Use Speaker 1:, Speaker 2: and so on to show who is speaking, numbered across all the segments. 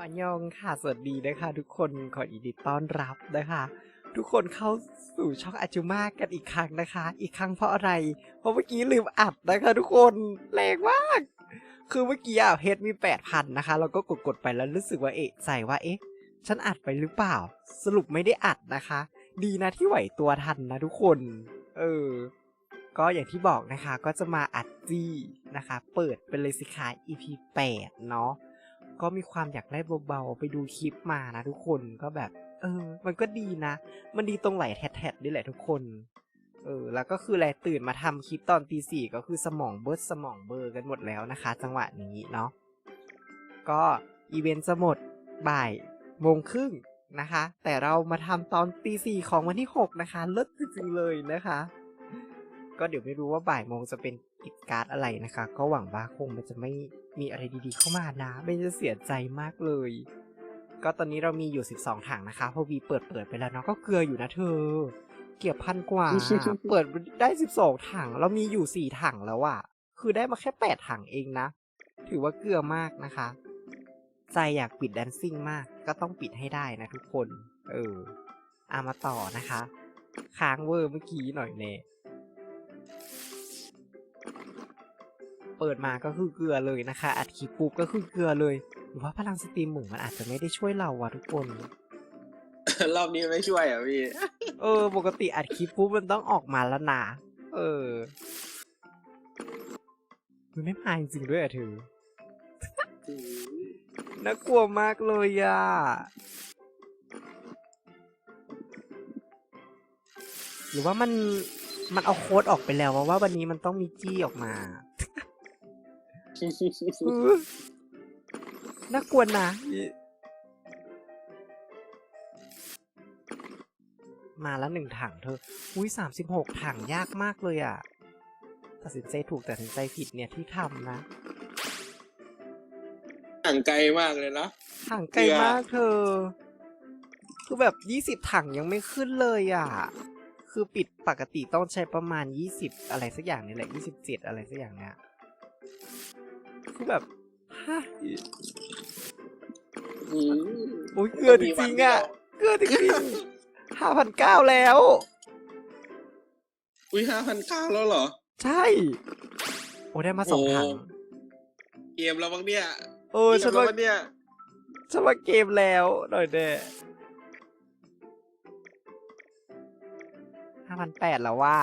Speaker 1: อนยองค่ะสวัสดีนะคะ ทุกคนขอยินดีต้อนรับนะคะ ทุกคนเข้าสู่ช่องอาจูมากันอีกครั้งนะคะ อีกครั้งเพราะอะไร เพราะเมื่อกี้ลืมอัดนะคะ ทุกคนแรงมาก คือเมื่อกี้อะเพจมีแปดพันนะคะเราก็กดกดไปแล้วรู้สึกว่าเอ๊ะใส่ว่าเอ๊ะ ฉันอัดไปหรือเปล่า สรุปไม่ได้อัดนะคะ ดีนะที่ไหวตัวทันนะทุกคน เออ ก็อย่างที่บอกนะคะก็จะมาอัดจี้นะคะ เปิดเป็นเลยสิคะ EP 8 เนาะ ก็มีความอยากได้เบาๆไปดูคลิปมานะทุกคนก็แบบ เออ มันก็ดีนะ มันดีตรงไหลแทดๆนี่แหละทุกคนเออแล้วก็คือแลตื่นมาทำคลิปตอนตีสี่ก็คือสมองเบิร์ดสมองเบอร์กันหมดแล้วนะคะ จังหวะนี้เนาะก็อีเวนต์จะหมดบ่ายโมงครึ่งนะคะ แต่เรามาทำตอนตีสี่ของวันที่หกนะคะเลิศจริงๆเลยนะคะ ก็เดี๋ยวไม่รู้ว่าบ่ายโมงจะเป็น กิจการดอะไรนะคะ ก็หวังว่าคงมันจะไม่มีอะไรดีๆ เข้ามานะ ไม่จะเสียใจมากเลย ก็ตอนนี้เรามีอยู่ 12 ถังนะคะเพอวีเปิดเปิดไปแล้วเนาะก็เกลืออยู่นะเธอ เกี่ยวพันกว่า เปิดได้ 12 ถัง เรามีอยู่ 4 ถังแล้วอะคือได้มาแค่ 8 ถังเองนะ ถือว่าเกลือมากนะคะ ใจอยากปิดแดนซิ่งมาก ก็ต้องปิดให้ได้นะทุกคน เอออามาต่อนะคะ ค้างเวอร์เมื่อกี้หน่อยเน่ เปิดมาก็คือเกลือเลยนะคะ อัดคลิปปุ๊บก็คือเกลือเลย หรือว่าพลังสตรีมหมูมันอาจจะไม่ได้ช่วยเราอะทุกคน
Speaker 2: รอบนี้ไม่ช่วยเหรอะพี่
Speaker 1: เออ ปกติอัดคลิปปุ๊บมันต้องออกมาแล้วนะเออ มันไม่มาจริงๆด้วยอะเธอน่ากลัวมากเลยอะหรือว่ามันมันเอาโค้ดออกไปแล้วว่าว่าวันนี้มันต้องมีจี้ออกมาเออ น่ากลัวนะ มาแล้วหนึ่งถังเธอ อุ้ยสามสิบหกถังยากมากเลยอะตัดสินใจถูกตัดสินใจผิดเนี่ยที่ทำนะ
Speaker 2: ห่างไกลมากเลยนะ
Speaker 1: ถังไกลมากเธอ คือแบบยี่สิบถังยังไม่ขึ้นเลยอะ คือปิดปกติต้องใช้ประมาณยี่สิบอะไรสักอย่างนี่แหละยี่สิบเจ็ดอะไรสักอย่างเนี้ย คือแบบฮะ
Speaker 2: อืม
Speaker 1: โอ้ยเกลือจริงๆอะเกลือจริงๆห้าพันเก้าแล้ว
Speaker 2: อุ้ยห้าพันเก้าแล้วเหรอ
Speaker 1: ใช่ โอ้ได้มาสองถัง
Speaker 2: โอ้เกมแล้วบ้างเนี่ย
Speaker 1: โอ้ฉัน
Speaker 2: เกมแล้ว
Speaker 1: ว่า
Speaker 2: บ้างเนี่ย
Speaker 1: ฉันว่าเกมแล้วหน่อยเด้ห้าพันแปดแล้วว่า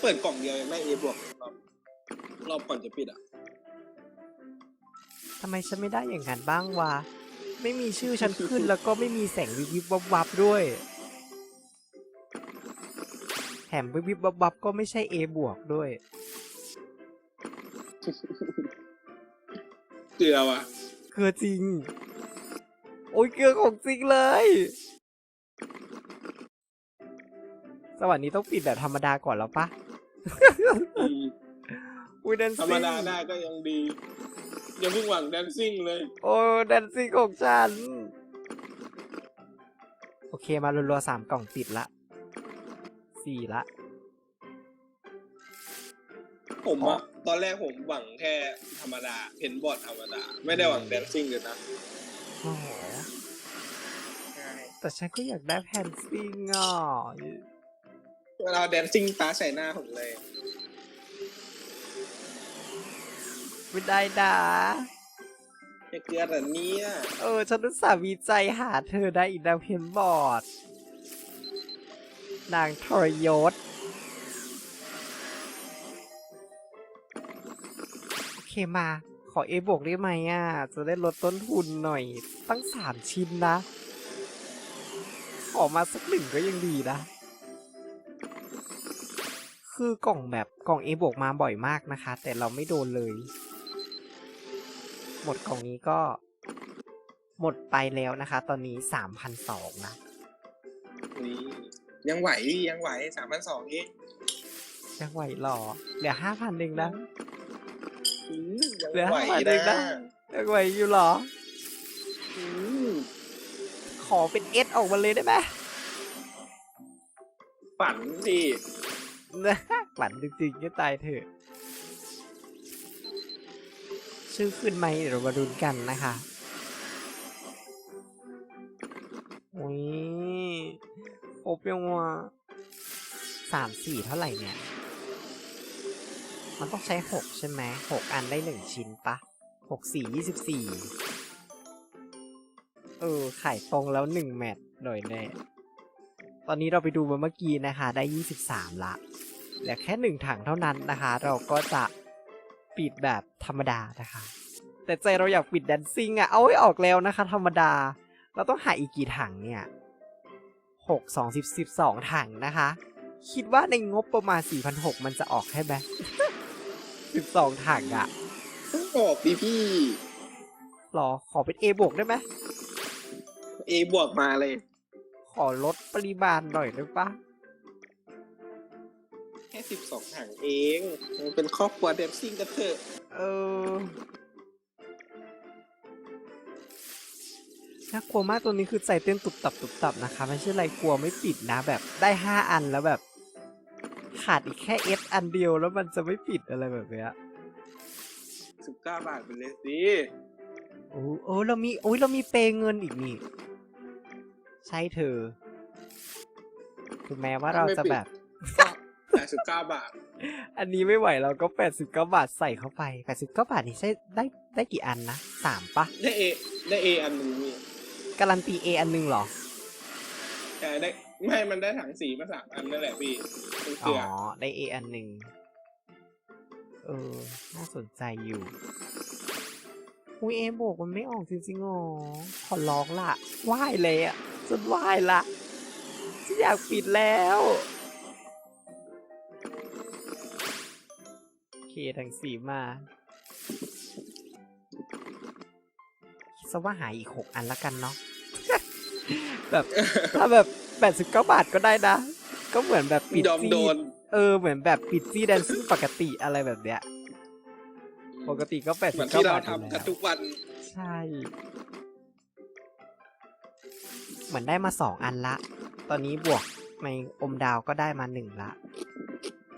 Speaker 2: เปิดกล่องเดียวยังได้เอบวกรอบรอบก่อนจะปิดอะ
Speaker 1: ทำไมฉันไม่ได้อย่างนั้นบ้างวะ ไม่มีชื่อฉันขึ้น แล้วก็ไม่มีแสงวิบวิบวับวับด้วย แถมวิบวิบวับวับก็ไม่ใช่ A บวกด้วย
Speaker 2: เกลือว่ะ
Speaker 1: เกลือจริง โอ้ยเกลือของจริงเลย สวัสดีต้องปิดแบบธรรมดาก่อนแล้วปะ
Speaker 2: อืม
Speaker 1: อุ้ยแดน
Speaker 2: ธร
Speaker 1: ซิ่
Speaker 2: รมดาได้ก็ยังดี อย่าเพิ่งหวังแดนซิ่งเลย
Speaker 1: โอ้แดนซิ่งของฉัน โอเคมารัวๆสามกล่องติดละสี่ละ
Speaker 2: ผมอะตอนแรกผมหวังแค่ธรรมดาเห็นบอร์ดธรรมดา ไม่ได้หวังแดนซิ่งเลยนะ
Speaker 1: โอ้โหแต่ฉันก็อยากได้แผ่นซิงอะ
Speaker 2: เวลาแดนซิ่งตาใส่หน้าผมเลย
Speaker 1: ไม่ได้ดา
Speaker 2: จะเกลือแต่เนี้ย
Speaker 1: เออ ฉันอุตส่าห์วิจัยหาเธอได้อีกดาวเพียนบอร์ด นางทรยศ โอเคมา ขอเอบวกได้ไหมอะ จะได้ลดต้นทุนหน่อย ตั้งสามชิ้นนะ ขอมาสักหนึ่งก็ยังดีนะ คือกล่องแบบกล่องเอบวกมาบ่อยมากนะคะ แต่เราไม่โดนเลย หมดกล่องนี้ก็หมดไปแล้วนะคะ ตอนนี้สามพันสองนะ
Speaker 2: นี่ยังไหวยังไหวสามพันสองเอง
Speaker 1: ยังไหวหรอ เหลือห้าพันเองนะ
Speaker 2: อืมยัง
Speaker 1: เหลือ
Speaker 2: ไหว
Speaker 1: ห้าพันเองนะ
Speaker 2: นะ
Speaker 1: ยังไหวอยู่หรอ
Speaker 2: อืม
Speaker 1: ขอเป็นเอสออกมาเลยได้ไหม
Speaker 2: ฝันดิ
Speaker 1: ฝันจริงๆก็ตายเถอะ ชื่อขึ้นไหมเดี๋ยวเรามาดูกันนะคะโอ้ยครบยังวะสามสี่เท่าไหร่เนี่ย มันต้องใช้หกใช่ไหมหกอันได้หนึ่งชิ้นปะหกสี่ยี่สิบสี่เออไข่ตรงแล้วหนึ่งแมตช์หน่อยแน่ตอนนี้เราไปดูมาเมื่อกี้นะคะ ได้ยี่สิบสามละ เหลือแค่หนึ่งถังเท่านั้นนะคะ เราก็จะปิดแบบธรรมดานะคะ แต่ใจเราอยากปิดแดนซิ่งอะเอาไว้ออกแล้วนะคะ ธรรมดา เราต้องหาอีกกี่ถังเนี่ยหกสองสิบสิบสองถังนะคะ คิดว่าในงบประมาณสี่พันหกมันจะออกให้ไหมสิบสองถังอะ
Speaker 2: ต้องออกดิพี่
Speaker 1: หรอขอเป็น A บวกได้ไหม
Speaker 2: เอบวกมาเลย
Speaker 1: ขอลดปริมาณหน่อยได้ปะ
Speaker 2: แค่สิบสองถังเองมันเป็นครอบครัวเดมซิ่งกันเถอะ
Speaker 1: เออน่ากลัวมากตัวนี้คือใจเต้นตุบตับตุบตับนะคะ ไม่ใช่อะไรกลัวไม่ปิดนะแบบได้ห้าอันแล้วแบบ ขาดอีกแค่เอสอันเดียวแล้วมันจะไม่ปิดอะไรแบบเนี้ย
Speaker 2: สิบเก้าบาทไปเลยสิ
Speaker 1: โอ้โอ้เรามีโอ้ยเรามีเปย์เงินอีกนี่ ใช่เธอถึงแม้ว่าเราจะแบบ
Speaker 2: แป ดสิบเก้าบาท
Speaker 1: อันนี้ไม่ไหวเราก็แปดสิบเก้าบาทใส่เข้าไปแปดสิบเก้าบาทนี่ใช่ได้ได้กี่อันนะสามปะ
Speaker 2: ได้เอได้เออันหนึ่งนี่
Speaker 1: การันตีเออันหนึงเหรอ
Speaker 2: ใช่ได้ไม่มันได้ถังสีมาสามอันนั่นแหละพี่เป็นเก
Speaker 1: อ๋
Speaker 2: ลื
Speaker 1: อ
Speaker 2: อ
Speaker 1: ได้เออันหนึ่งเออ น่าสนใจอยู่อุ้ยเอบวกมันไม่ออกจริงๆอ๋อขอร้องละไหว้เลยอะจนไหว้ละฉันอยากปิดแล้ว โอเคทั้งสีมาคิดซะว่าหายอีกหกอันละกันเนาะ แบบถ้าแบบแปดสิบเก้าบาทก็ได้นะ ก็เหมือนแบบปิด
Speaker 2: ยอม
Speaker 1: จี้
Speaker 2: โดน
Speaker 1: เออเหมือนแบบปิดจี้แดนซิ่งปกติอะไรแบบเนี้ย ปกติก็แปด
Speaker 2: เหมื
Speaker 1: สิ
Speaker 2: อน
Speaker 1: บเก้า
Speaker 2: ที่เรา
Speaker 1: บาทอยู่
Speaker 2: ทำ
Speaker 1: แล้
Speaker 2: กัน
Speaker 1: ว
Speaker 2: ทุกวัน
Speaker 1: ใช่ เหมือนได้มาสองอันละ ตอนนี้บวกในอมดาวก็ได้มาหนึ่งละ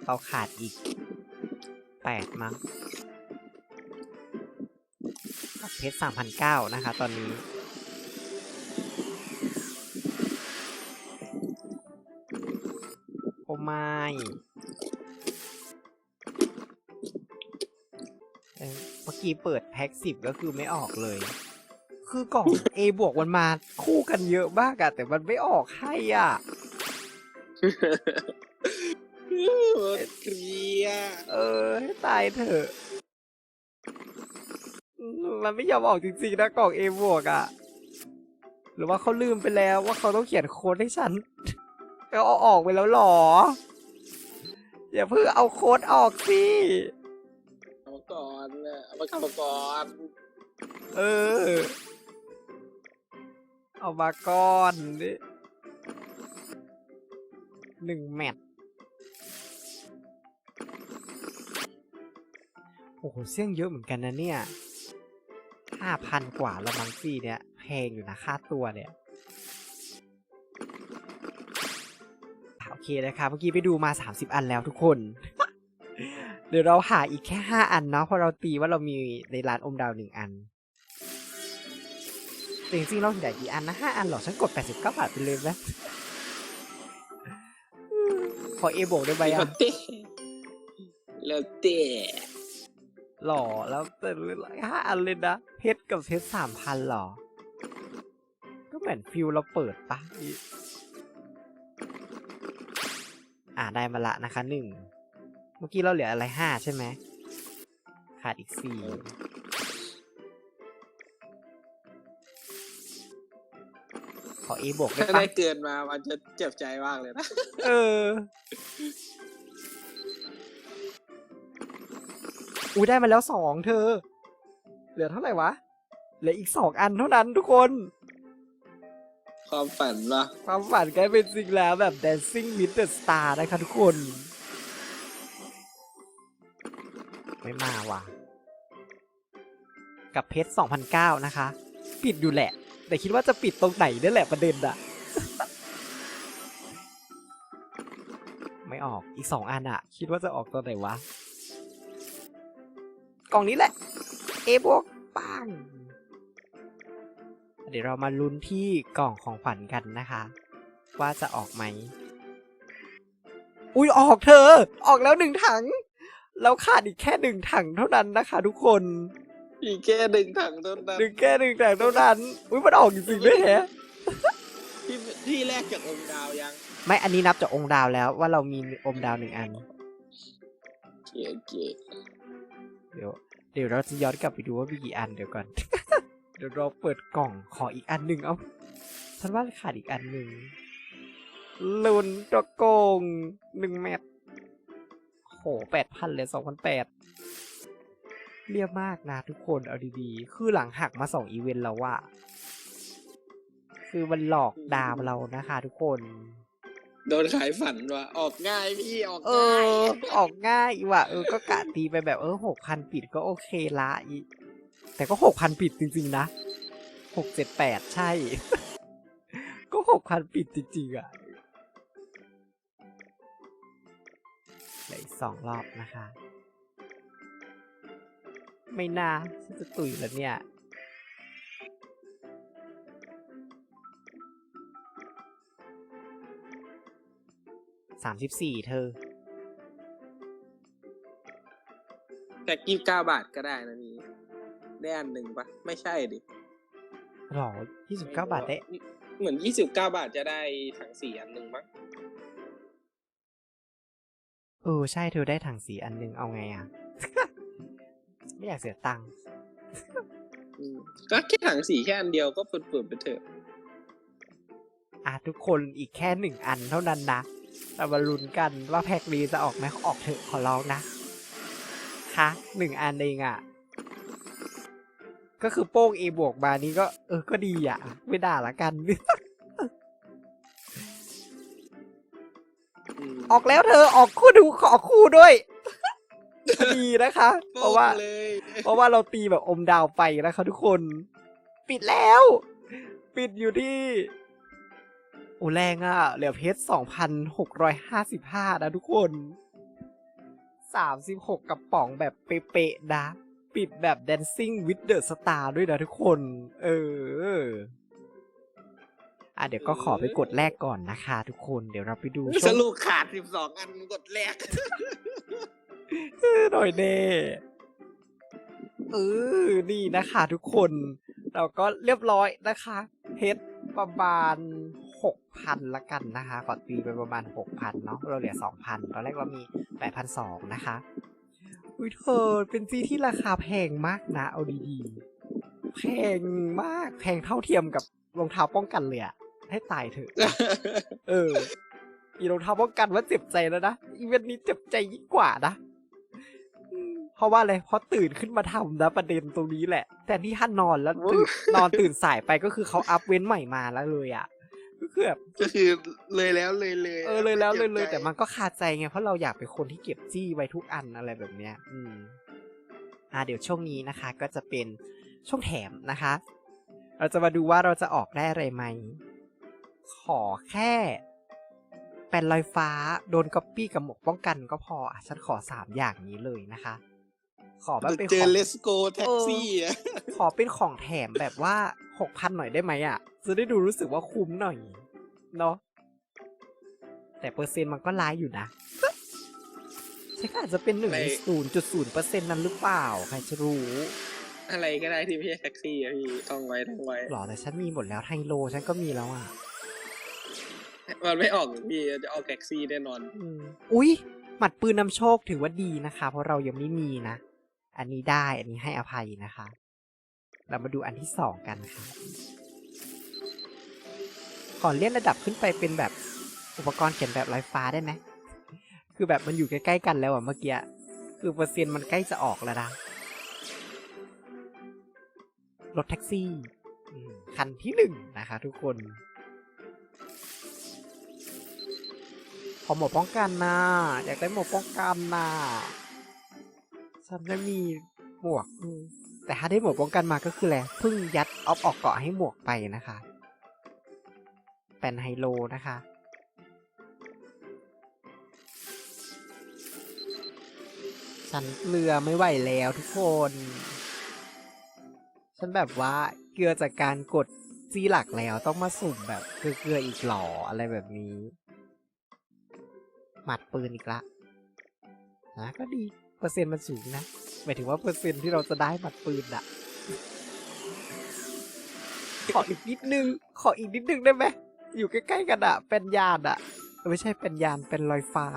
Speaker 1: เราขาดอีก แปดมั้งเพชรสามพันเก้านะคะ ตอนนี้ โอ้ไม่เมื่อกี้เปิดแพ็กสิบก็คือไม่ออกเลย คือกล่อง A บวกมันมาคู่กันเยอะมากอะแต่มันไม่ออกให้อะ เออให้ตายเถอะอืมมันไม่ยอมออกจริงๆนะกล่อง A บวกอะหรือว่าเขาลืมไปแล้วว่าเขาต้องเขียนโค้ดให้ฉันเขาเอาออกไปแล้วหรอ อย่าเพิ่งเอาโค้ดออกสิ
Speaker 2: เอามาก่อนนะเอามาเข้าก่อน
Speaker 1: เออ เอามาก่อนนี่หนึ่งแมตช์ โอ้โหเสี่ยงเยอะเหมือนกันนะเนี่ยห้าพันกว่าละมังซี่เนี่ยแพงอยู่นะค่าตัวเนี่ยโอเคนะครับเมื่อกี้ไปดูมา 30 อันแล้วทุกคน เดี๋ยวเราหาอีกแค่ 5 อันเนาะเพราะเราตีว่าเรามีในร้านอมดาวหนึ่งอันแต่จริงๆเราเหลือกี่อันนะ5อันเหรอฉันกด 89 บาทไปเลยไหมขอเอโบกได้ไหม
Speaker 2: แล้ว
Speaker 1: อะ
Speaker 2: เต้แล้วเต้
Speaker 1: หล่อแล้วเป็นห้าอันเลยนะเพชรกับเพชรสามพันหรอ ก็เหมือนฟิลเราเปิดปะอีอ่าได้มาละนะคะหนึ่งเมื่อกี้เราเหลืออะไรห้าใช่ไหมขาดอีกสี่ขอเอบวกได้
Speaker 2: ถ้า
Speaker 1: ปะ
Speaker 2: ได้เกินมา มันจะเจ็บใจมากเลยนะ
Speaker 1: เออ อุ้ยได้มาแล้วสองเธอ เหลือเท่าไหร่วะ เหลืออีกสองอันเท่านั้นทุกคน
Speaker 2: ความฝันวะ
Speaker 1: ความฝันกลายเป็นจริงแล้วแบบ Dancing with the Star นะคะทุกคน ไม่มาว่ะ กับเพชร2009นะคะ ปิดอยู่แหละ แต่คิดว่าจะปิดตรงไหนนี่แหละประเด็นอะไม่ออกอีกสองอันอะคิดว่าจะออกตอนไหนวะ กล่องนี้แหละ เอบวกปังเดี๋ยวเรามาลุ้นที่กล่องของขวัญกันนะคะ ว่าจะออกไหม อุ้ยออกเธอ ออกแล้วหนึ่งถังแล้วขาดอีกแค่หนึ่งถังเท่านั้นนะคะ ทุกคน
Speaker 2: อีกแค่หนึ่งถังเท่านั้น
Speaker 1: หนึ่งแค่หนึ่งถังเท่านั้น อุ้ยมันออกจริงๆด้วยแฮะ
Speaker 2: ที่ที่แรกจากองค์ดาวยัง
Speaker 1: ไม่อันนี้นับจากองค์ดาวแล้วว่าเรามีอมดาวหนึ่งอัน
Speaker 2: เก๋ เดี๋
Speaker 1: ยวเดี๋ยวเราจะย้อนกลับไปดูว่ามีกี่อันเดี๋ยวก่อน เดี๋ยวเราเปิดกล่องขออีกอันหนึ่งเอาฉันว่าขาดอีกอันหนึ่งลุนตะโกงหนึ่งเม็ดโหแปดพันเลยสองพันแปดเรียบมากนะทุกคนเอาดีๆ คือหลังหักมาสองอีเวนต์แล้วว่าคือมันหลอกดามเรานะคะทุกคน
Speaker 2: โดนขายฝันว่ะออกง่ายพี่ออก
Speaker 1: เอ
Speaker 2: ง่าย
Speaker 1: อ ออกง่ายว่ะเออก็กะตีไปแบบเออหกพันปิดก็โอเคละอีแต่ก็หกพันปิดจริงๆนะหกเจ็ดแปดใช่ ก็หกพันปิดจริงๆอะเหลืออีกสองรอบนะคะ ไม่น่าฉันจะตุยแล้วเนี่ย สามสิบสี่เธอ
Speaker 2: แค่กี่เก้าบาทก็ได้นะนี่ได้อันหนึ่งปะไม่ใช่ดิ
Speaker 1: หรอยี่สิบเก้าบาทได้
Speaker 2: เหมือนยี่สิบเก้าบาทจะได้ถังสี่อันหนึ่งมั้ง
Speaker 1: เออ ใช่เธอได้ถังสีอันหนึงเอาไงอะ ไม่อยากเสียตังค์
Speaker 2: อืมก็แค่ถังสี่แค่อันเดียวก็เปิดๆไปเถอะ
Speaker 1: อะทุกคนอีกแค่หนึ่งอันเท่านั้นนะ เรามาลุ้นกันว่าแพ็กนี้จะออกไหมออกเถอะขอร้องนะ คะหนึ่งอันเองอะ ก็คือโป้ง A บวกมานี้ก็ เออ ก็ดีอะ ไม่ด่าละกัน
Speaker 2: อืม
Speaker 1: ออกแล้วเธอออกคู่ดูขอคู่ด้วยดีนะคะ เพ
Speaker 2: โป้
Speaker 1: ราะ
Speaker 2: ง
Speaker 1: ว่า
Speaker 2: เลย
Speaker 1: เพราะว่าเราตีแบบอมดาวไปนะคะทุกคน ปิดแล้ว ปิดอยู่ที่ โอ้แรงอะ่ะ เหลือเพชรสองพันหกร้อยห้าสิบห้านะทุกคนสามสิบหกกระป๋องแบบเป๊ะๆนะ ปิดแบบ Dancing with the Star ด้วยนะทุกคน เอออะเดี๋ยวก็ขอไปกดแรกก่อนนะคะทุกคน เดี๋ยวเราไปดู
Speaker 2: ส
Speaker 1: ช่วง
Speaker 2: รุปขาดสิบสองอันกดแรก
Speaker 1: เออหน่อยเน่เออ นี่นะคะทุกคน เราก็เรียบร้อยนะคะ เพชรประมาณ หกพันละกันนะคะขอตีไปประมาณหกพันเนาะเราเหลือสองพันตอนแรกเรามีแปดพันสองนะคะอุ้ยเธอเป็นซีที่ราคาแพงมากนะเอาดีๆแพงมากแพงเท่าเทียมกับรองเท้าป้องกันเลยอะให้ตายเถอะ เออ อีรองเท้าป้องกันว่าเจ็บใจแล้วนะอีเวนต์นี้เจ็บใจยิ่งกว่านะเพราะว่าอะไรเพราะตื่นขึ้นมาทำนะประเด็นตรงนี้แหละ แต่ที่ท่านนอนแล้วตื่นนอนตื่นสายไปก็คือเขาอัพเว้นใหม่มาแล้วเลยอะ ก็คือแบบ
Speaker 2: ก็คือเลยแล้วเลยเลย
Speaker 1: เออเลยแล้วเลยเลย
Speaker 2: จ็บใจ
Speaker 1: แต่มันก็คาใจไงเพราะเราอยากเป็นคนที่เก็บจี้ไว้ทุกอันอะไรแบบเนี้ย อืม อ่าเดี๋ยวช่วงนี้นะคะ ก็จะเป็นช่วงแถมนะคะ เราจะมาดูว่าเราจะออกได้อะไรไหม ขอแค่แผ่นลอยฟ้าโดนก๊อปปี้กับหมวกป้องกันก็พออะฉันขอสามอย่างนี้เลยนะคะ ขอแบบเป็น
Speaker 2: เจ
Speaker 1: ข
Speaker 2: อ
Speaker 1: อง
Speaker 2: เลสโกแท็กซี่อะ
Speaker 1: ขอเป็นของแถมแบบว่า หกพันหน่อยได้ไหมอะ จะได้ดูรู้สึกว่าคุ้มหน่อย เนาะแต่เปอร์เซ็นต์มันก็ร้ายอยู่นะใช่ก็อาจจะเป็นหนึ่งในศูนย์จุดศูนย์เปอร์เซ็นต์นั้นหรือเปล่า ใครจะรู้
Speaker 2: อะไรก็ได้ที่ไม่ใช่แท็กซี่อะพี่ท่องไว้ท่องไว้
Speaker 1: หรอแต่ฉันมีหมดแล้วไฮโลฉันก็มีแล้วอะ
Speaker 2: มันไม่ออกหรอกพี่จะออกแท็กซี่แน่นอน
Speaker 1: อืมอุ๊ยหมัดปืนนำโชคถือว่าดีนะคะ เพราะเรายังไม่มีนะ อันนี้ได้อันนี้ให้อภัยนะคะ เรามาดูอันที่สองกันค่ะ ขอเลื่อนระดับขึ้นไปเป็นแบบอุปกรณ์เขียนแบบลอยฟ้าได้ไหม คือแบบมันอยู่ใกล้ๆกันแล้วอะเมื่อกี้ คือเปอร์เซ็นต์มันใกล้จะออกแล้วนะ รถแท็กซี่ คันที่หนึ่งนะคะทุกคน ขอหมวกป้องกันนะ อยากได้หมวกป้องกันนะฉันไม่มีหมวก แต่ถ้าได้หมวกป้องกันมาก็คือแหละพิ่งยัดออฟออกเกาะให้หมวกไปนะคะเป็นไฮโลนะคะ ฉันเกลือไม่ไหวแล้วทุกคน ฉันแบบว่าเกลือจากการกดจีหลักแล้วต้องมาสุ่มแบบเกลือเกลืออีกหล่ออะไรแบบนี้ หมัดปืนอีกละนะก็ดี เปอร์เซ็นต์มันสูงนะ หมายถึงว่าเปอร์เซ็นต์ที่เราจะได้หมัดปืนอะขออีกนิดนึง ขออีกนิดนึงได้ไหมอยู่ใกล้ๆกันอะเป็นยานอะไม่ใช่เป็นยานเป็นลอยฟ้า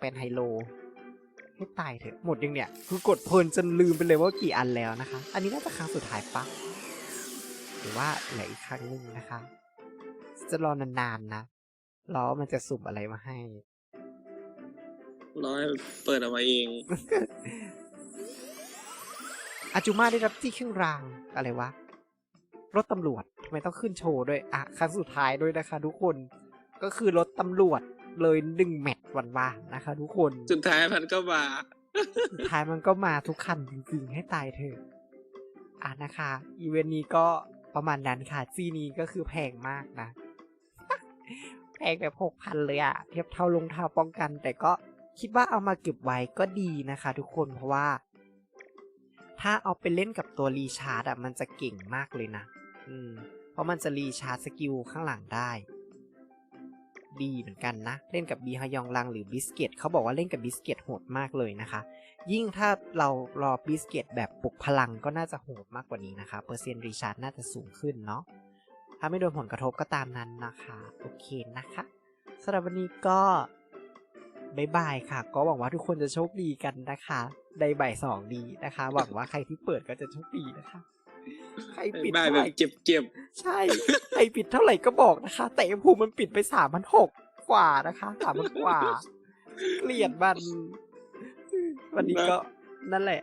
Speaker 1: เป็นไฮโลให้ตายเถอะหมดยังเนี่ย คือกดเพลินจนลืมไปเลยว่ากี่อันแล้วนะคะ อันนี้น่าจะครั้งสุดท้ายปะหรือว่าเหลืออีกครั้งหนึ่งนะคะ จะรอนานๆนะ รอว่ามันจะสุ่มอะไรมาให้
Speaker 2: รอให้เปิดออกมาเอง
Speaker 1: อาจูมาได้รับที่เครื่องรางอะไรวะ รถตำรวจทำไมต้องขึ้นโชว์ด้วย อะ ครั้งสุดท้ายด้วยนะคะทุกคน ก็คือรถตำรวจเลยหนึ่งแมตช์วันวานนะคะ ทุกคน
Speaker 2: สุดท้ายพันก็มา
Speaker 1: สุดท้ายมันก็มาทุกคันจริงๆ ให้ตายเถอะ อะนะคะ อีเวนต์นี้ก็ประมาณนั้นค่ะ ซีนี้ก็คือแพงมากนะแพงแบบหกพันเลยอะเทียบเท่าลงเท้าป้องกัน แต่ก็คิดว่าเอามาเก็บไว้ก็ดีนะคะ ทุกคนเพราะว่า ถ้าเอาไปเล่นกับตัวรีชาร์ดอะมันจะเก่งมากเลยนะ อืม เพราะมันจะรีชาร์ดสกิลข้างหลังได้ ดีเหมือนกันนะ เล่นกับบีฮยองลังหรือบิสเกตเขาบอกว่าเล่นกับบิสเกตโหดมากเลยนะคะ ยิ่งถ้าเรารอบิสเกตแบบปลุกพลังก็น่าจะโหดมากกว่านี้นะคะ เปอร์เซ็นต์รีชาร์ดน่าจะสูงขึ้นเนาะ ถ้าไม่โดนผลกระทบก็ตามนั้นนะคะ โอเคนะคะสำหรับวันนี้ก็บายบายค่ะ ก็หวังว่าทุกคนจะโชคดีกันนะคะในบ่ายสองนี้นะคะ หวังว่าใครที่เปิดก็จะโชคดีนะคะ ใครปิด
Speaker 2: บ้า
Speaker 1: เท่า
Speaker 2: แบ
Speaker 1: ไห
Speaker 2: บ
Speaker 1: ร่
Speaker 2: เจ็บเจ็บ
Speaker 1: ใช่ ใครปิดเท่าไหร่ก็บอกนะคะ แต่ไอ้ภูมิมันปิดไปสามพันหกกว่านะคะสามพันกว่าเกลียดมัน วันนี้ก็นั่นแหละ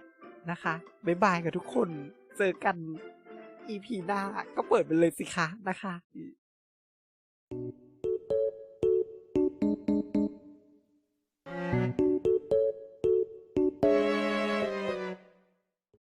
Speaker 1: นะคะบ๊ายบายกับทุกคน เจอกัน EP หน้าก็เปิดไปเลยสิคะนะคะ